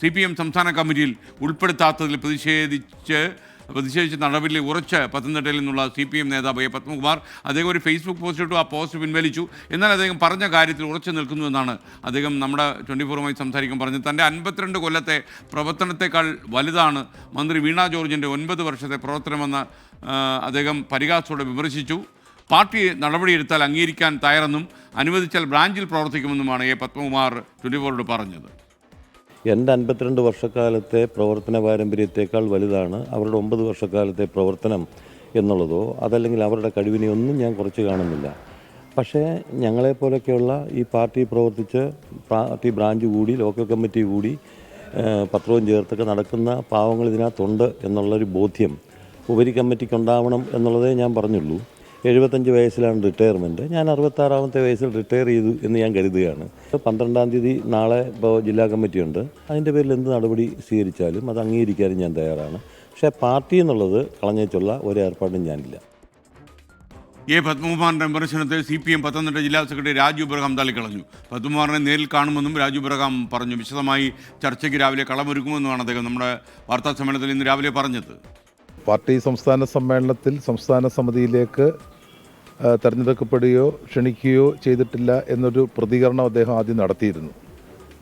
C P M സംസ്ഥാന കമ്മിറ്റിയിൽ ഉൾപ്പെടുത്താത്തതിൽ പ്രതിഷേധിച്ച് പ്രതിഷേധിച്ച നടപടിയിൽ ഉറച്ച് പത്തനംതിട്ടയിൽ നിന്നുള്ള സി പി എം നേതാവ് എ. പത്മകുമാർ അദ്ദേഹം ഒരു ഫേസ്ബുക്ക് പോസ്റ്റ് ഇട്ടു ആ പോസ്റ്റ് പിൻവലിച്ചു. എന്നാൽ അദ്ദേഹം പറഞ്ഞ കാര്യത്തിൽ ഉറച്ചു നിൽക്കുന്നു എന്നാണ് അദ്ദേഹം നമ്മുടെ ട്വന്റി ഫോറുമായി സംസാരിക്കും പറഞ്ഞത്. തന്റെ അൻപത്തിരണ്ട് കൊല്ലത്തെ പ്രവർത്തനത്തെക്കാൾ വലുതാണ് മന്ത്രി വീണ ജോർജിന്റെ ഒൻപത് വർഷത്തെ പ്രവർത്തനമെന്ന് അദ്ദേഹം പരിഹാസത്തോടെ വിമർശിച്ചു. പാർട്ടി നടപടിയെടുത്താൽ അംഗീകരിക്കാൻ തയ്യാറെന്നും അനുവദിച്ചാൽ ബ്രാഞ്ചിൽ പ്രവർത്തിക്കുമെന്നുമാണ് എ. പത്മകുമാർ ട്വന്റി ഫോറോട് പറഞ്ഞത്. എന്റെ അൻപത്തിരണ്ട് വർഷക്കാലത്തെ പ്രവർത്തന പാരമ്പര്യത്തേക്കാൾ വലുതാണ് അവരുടെ ഒമ്പത് വർഷക്കാലത്തെ പ്രവർത്തനം എന്നുള്ളതോ അതല്ലെങ്കിൽ അവരുടെ കഴിവിനെ ഒന്നും ഞാൻ കുറച്ച് കാണുന്നില്ല. പക്ഷേ ഞങ്ങളെപ്പോലൊക്കെയുള്ള ഈ പാർട്ടി പ്രവർത്തിച്ച് പാർട്ടി ബ്രാഞ്ച് കൂടി ലോക്കൽ കമ്മിറ്റി കൂടി പത്രവും ചേർത്തൊക്കെ നടക്കുന്ന പാവങ്ങൾ ഇതിനകത്തുണ്ട് എന്നുള്ളൊരു ബോധ്യം ഉപരി കമ്മിറ്റിക്ക് ഉണ്ടാവണം എന്നുള്ളതേ ഞാൻ പറഞ്ഞുള്ളൂ. എഴുപത്തഞ്ച് വയസ്സിലാണ് റിട്ടയർമെന്റ് ഞാൻ അറുപത്താറാമത്തെ വയസ്സിൽ റിട്ടയർ ചെയ്തു എന്ന് ഞാൻ കരുതുകയാണ്. പന്ത്രണ്ടാം തീയതി നാളെ ഇപ്പോൾ ജില്ലാ കമ്മിറ്റിയുണ്ട്. അതിന്റെ പേരിൽ എന്ത് നടപടി സ്വീകരിച്ചാലും അത് അംഗീകരിക്കാനും ഞാൻ തയ്യാറാണ്. പക്ഷേ പാർട്ടി എന്നുള്ളത് കളഞ്ഞേച്ചുള്ള ഒരു ഏർപ്പാടും ഞാനില്ല. എ പത്മകുമാറിന്റെ വിമർശനത്തെ സി പി എം പത്തനംതിട്ട ജില്ലാ സെക്രട്ടറി രാജു ഇബ്രഹാം തള്ളിക്കളഞ്ഞു പത്മകുമാറിനെ നേരിൽ കാണുമെന്നും രാജു ഇബ്രഹാം പറഞ്ഞു. വിശദമായി ചർച്ചയ്ക്ക് രാവിലെ കളമൊരുക്കുമെന്നുമാണ് അദ്ദേഹം നമ്മുടെ വാർത്താ സമ്മേളനത്തിൽ ഇന്ന് രാവിലെ പറഞ്ഞത്. പാർട്ടി സംസ്ഥാന സമ്മേളനത്തിൽ സംസ്ഥാന സമിതിയിലേക്ക് തെരഞ്ഞെടുക്കപ്പെടുകയോ ക്ഷണിക്കുകയോ ചെയ്തിട്ടില്ല എന്നൊരു പ്രതികരണം അദ്ദേഹം ആദ്യം നടത്തിയിരുന്നു.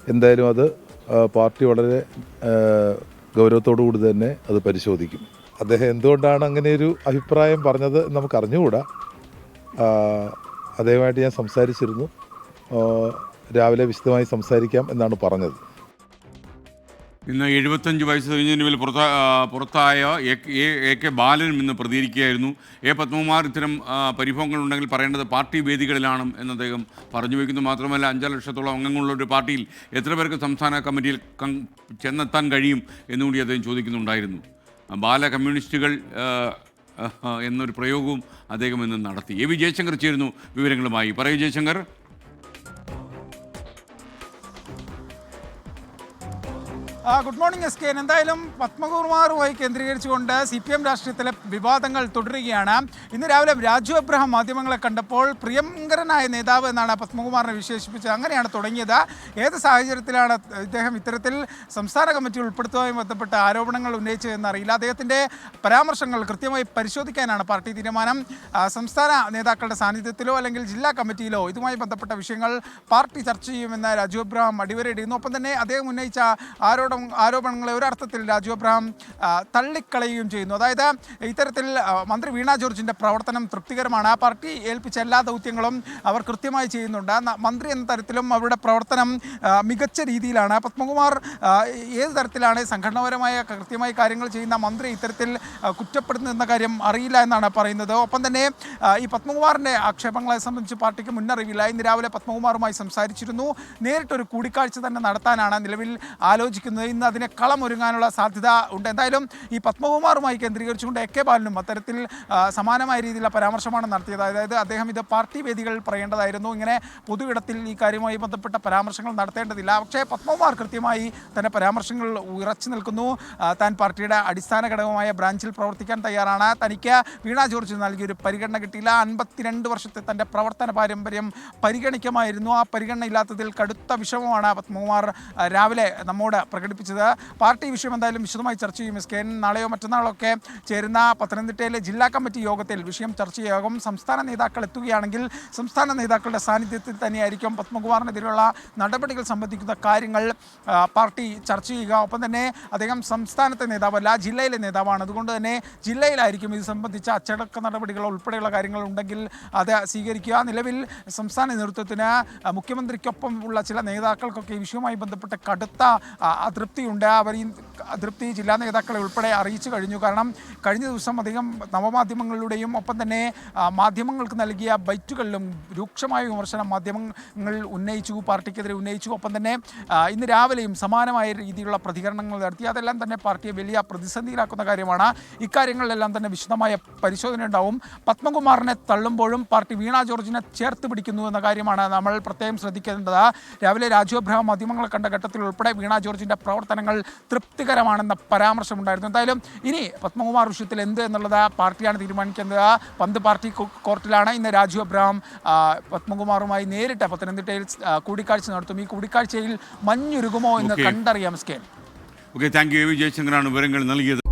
എന്തായാലും അത് പാർട്ടി വളരെ ഗൗരവത്തോടു കൂടി തന്നെ അത് പരിശോധിക്കും. അദ്ദേഹം എന്തുകൊണ്ടാണ് അങ്ങനെ ഒരു അഭിപ്രായം പറഞ്ഞത് നമുക്ക് അറിഞ്ഞുകൂടാ. അദ്ദേഹമായിട്ട് ഞാൻ സംസാരിച്ചിരുന്നു. രാവിലെ വിശദമായി സംസാരിക്കാം എന്നാണ് പറഞ്ഞത്. ഇന്ന് എഴുപത്തഞ്ച് വയസ്സ് കഴിഞ്ഞതിന് മേൽ പുറത്താ പുറത്തായ എ കെ ബാലനും ഇന്ന് പ്രതികരിക്കുകയായിരുന്നു. എ പത്മകുമാർ ഇത്തരം ഉണ്ടെങ്കിൽ പറയേണ്ടത് പാർട്ടി വേദികളിലാണ് എന്ന് അദ്ദേഹം പറഞ്ഞു വയ്ക്കുന്നു മാത്രമല്ല അഞ്ചര ലക്ഷത്തോളം അംഗങ്ങളുള്ള ഒരു പാർട്ടിയിൽ എത്ര പേർക്ക് സംസ്ഥാന കമ്മിറ്റിയിൽ ചെന്നെത്താൻ കഴിയും എന്നുകൂടി അദ്ദേഹം ചോദിക്കുന്നുണ്ടായിരുന്നു. ബാല കമ്മ്യൂണിസ്റ്റുകൾ എന്നൊരു പ്രയോഗവും അദ്ദേഹം ഇന്ന് നടത്തി. എ വി ജയശങ്കർ ചേരുന്നു വിവരങ്ങളുമായി. പറയൂ Jayashankar. Good morning S K എന്തായാലും പത്മകുമാറുമായി കേന്ദ്രീകരിച്ചുകൊണ്ട് സി പി എം രാഷ്ട്രീയത്തിലെ വിവാദങ്ങൾ തുടരുകയാണ്. ഇന്ന് രാവിലെ രാജു അബ്രഹാം മാധ്യമങ്ങളെ കണ്ടപ്പോൾ പ്രിയങ്കരനായ നേതാവ് എന്നാണ് പത്മകുമാറിനെ വിശേഷിപ്പിച്ചത്. അങ്ങനെയാണ് തുടങ്ങിയത്. ഏത് സാഹചര്യത്തിലാണ് ഇദ്ദേഹം ഇത്തരത്തിൽ സംസ്ഥാന കമ്മിറ്റി ഉൾപ്പെടുത്തുമായി ബന്ധപ്പെട്ട ആരോപണങ്ങൾ ഉന്നയിച്ചതെന്ന് അറിയില്ല അദ്ദേഹത്തിന്റെ പരാമർശങ്ങൾ കൃത്യമായി പരിശോധിക്കാനാണ് പാർട്ടി തീരുമാനം. സംസ്ഥാന നേതാക്കളുടെ സാന്നിധ്യത്തിലോ അല്ലെങ്കിൽ ജില്ലാ കമ്മിറ്റിയിലോ ഇതുമായി ബന്ധപ്പെട്ട വിഷയങ്ങൾ പാർട്ടി ചർച്ച ചെയ്യുമെന്ന് രാജു അബ്രഹാം അടിവരയിടുന്നു. ഒപ്പം തന്നെ അദ്ദേഹം ഉന്നയിച്ച ആരോപണം ആരോപണങ്ങളെ ഒരർത്ഥത്തിൽ രാജു അബ്രഹാം തള്ളിക്കളയുകയും ചെയ്യുന്നു. അതായത് ഇത്തരത്തിൽ മന്ത്രി വീണ ജോർജിന്റെ പ്രവർത്തനം തൃപ്തികരമാണ്. ആ പാർട്ടി ഏൽപ്പിച്ച എല്ലാ ദൗത്യങ്ങളും അവർ കൃത്യമായി ചെയ്യുന്നുണ്ട്. മന്ത്രി എന്ന തരത്തിലും അവരുടെ പ്രവർത്തനം മികച്ച രീതിയിലാണ്. പത്മകുമാർ ഏത് തരത്തിലാണ് സംഘടനാപരമായ കൃത്യമായി കാര്യങ്ങൾ ചെയ്യുന്ന മന്ത്രി ഇത്തരത്തിൽ കുറ്റപ്പെടുന്നു എന്ന കാര്യം അറിയില്ല എന്നാണ് പറയുന്നത്. ഒപ്പം തന്നെ ഈ പത്മകുമാറിന്റെ ആക്ഷേപങ്ങളെ സംബന്ധിച്ച് പാർട്ടിക്ക് മുന്നറിവില്ല. ഇന്ന് രാവിലെ പത്മകുമാറുമായി സംസാരിച്ചിരുന്നു. നേരിട്ടൊരു കൂടിക്കാഴ്ച തന്നെ നടത്താനാണ് നിലവിൽ ആലോചിക്കുന്നത്. ഇന്ന് അതിനെ കളമൊരുങ്ങാനുള്ള സാധ്യത ഉണ്ട്. എന്തായാലും ഈ പത്മകുമാറുമായി കേന്ദ്രീകരിച്ചുകൊണ്ട് എ കെ ബാലനും അത്തരത്തിൽ സമാനമായ രീതിയിലുള്ള പരാമർശമാണ് നടത്തിയത്. അതായത് അദ്ദേഹം ഇത് പാർട്ടി വേദികളിൽ പറയേണ്ടതായിരുന്നു. ഇങ്ങനെ പൊതു ഇടത്തിൽ ഈ കാര്യവുമായി ബന്ധപ്പെട്ട പരാമർശങ്ങൾ നടത്തേണ്ടതില്ല. പക്ഷേ പത്മകുമാർ കൃത്യമായി തന്റെ പരാമർശങ്ങൾ ഉറച്ചു നിൽക്കുന്നു. താൻ പാർട്ടിയുടെ അടിസ്ഥാന ഘടകമായ ബ്രാഞ്ചിൽ പ്രവർത്തിക്കാൻ തയ്യാറാണ്. തനിക്ക് വീണ ജോർജ് നൽകിയൊരു പരിഗണന കിട്ടിയില്ല. അൻപത്തിരണ്ട് വർഷത്തെ തന്റെ പ്രവർത്തന പാരമ്പര്യം പരിഗണിക്കുമായിരുന്നു. ആ പരിഗണന ഇല്ലാത്തതിൽ കടുത്ത വിഷമമാണ് പത്മകുമാർ രാവിലെ നമ്മോട് പ്രകടിപ്പിച്ചത് പാർട്ടി വിഷയം എന്തായാലും വിശദമായി ചർച്ച ചെയ്യും. എസ് കെ നാളെയോ മറ്റന്നാളോ ഒക്കെ ചേരുന്ന പത്തനംതിട്ടയിലെ ജില്ലാ കമ്മിറ്റി യോഗത്തിൽ വിഷയം ചർച്ച ചെയ്യാകും സംസ്ഥാന നേതാക്കൾ എത്തുകയാണെങ്കിൽ സംസ്ഥാന നേതാക്കളുടെ സാന്നിധ്യത്തിൽ തന്നെയായിരിക്കും പത്മകുമാറിനെതിരെയുള്ള നടപടികൾ സംബന്ധിക്കുന്ന കാര്യങ്ങൾ പാർട്ടി ചർച്ച ചെയ്യുക. ഒപ്പം തന്നെ അദ്ദേഹം സംസ്ഥാനത്തെ നേതാവല്ല ജില്ലയിലെ നേതാവാണ്. അതുകൊണ്ട് തന്നെ ജില്ലയിലായിരിക്കും ഇത് സംബന്ധിച്ച അച്ചടക്ക നടപടികൾ ഉൾപ്പെടെയുള്ള കാര്യങ്ങൾ ഉണ്ടെങ്കിൽ അത് സ്വീകരിക്കുക. നിലവിൽ സംസ്ഥാന നേതൃത്വത്തിന് മുഖ്യമന്ത്രിക്കൊപ്പം ഉള്ള ചില നേതാക്കൾക്കൊക്കെ ഈ വിഷയവുമായി ബന്ധപ്പെട്ട് കടുത്ത ആ, അതൃപ്തിയുണ്ട്. അവർ ഈ അതൃപ്തി ജില്ലാ നേതാക്കളെ ഉൾപ്പെടെ അറിയിച്ചു കഴിഞ്ഞു. കാരണം കഴിഞ്ഞ ദിവസം അധികം നവമാധ്യമങ്ങളിലൂടെയും ഒപ്പം തന്നെ മാധ്യമങ്ങൾക്ക് നൽകിയ ബൈറ്റുകളിലും രൂക്ഷമായ വിമർശനം മാധ്യമങ്ങൾ ഉന്നയിച്ചു പാർട്ടിക്കെതിരെ ഉന്നയിച്ചു. ഒപ്പം തന്നെ ഇന്ന് രാവിലെയും സമാനമായ രീതിയിലുള്ള പ്രതികരണങ്ങൾ നടത്തി. അതെല്ലാം തന്നെ പാർട്ടിയെ വലിയ പ്രതിസന്ധിയിലാക്കുന്ന കാര്യമാണ്. ഇക്കാര്യങ്ങളിലെല്ലാം തന്നെ വിശദമായ പരിശോധന ഉണ്ടാവും. പത്മകുമാറിനെ തള്ളുമ്പോഴും പാർട്ടി വീണ ജോർജിനെ ചേർത്ത് പിടിക്കുന്നു എന്ന കാര്യമാണ് നമ്മൾ പ്രത്യേകം ശ്രദ്ധിക്കേണ്ടത്. രാവിലെ രാജു അബ്രഹാം മാധ്യമങ്ങളെ കണ്ട ഘട്ടത്തിൽ ഉൾപ്പെടെ വീണ ജോർജിന്റെ പ്രവർത്തനങ്ങൾ തൃപ്തികരമാണെന്ന പരാമർശമുണ്ടായിരുന്നു. എന്തായാലും ഇനി പത്മകുമാർ വിഷയത്തിൽ എന്ത് എന്നുള്ളത് പാർട്ടിയാണ് തീരുമാനിക്കുന്നത് പന്ത് പാർട്ടി കോർട്ടിലാണ് ഇന്ന് രാജു അബ്രഹാം പത്മകുമാറുമായി നേരിട്ട് പത്തനംതിട്ടയിൽ കൂടിക്കാഴ്ച നടത്തും. ഈ കൂടിക്കാഴ്ചയിൽ മഞ്ഞുരുകുമോ എന്ന് കണ്ടറിയാം സ്കേൻ. Okay thank you. A. V. ജയശങ്കറാണ് വിവരങ്ങൾ നൽകിയത്.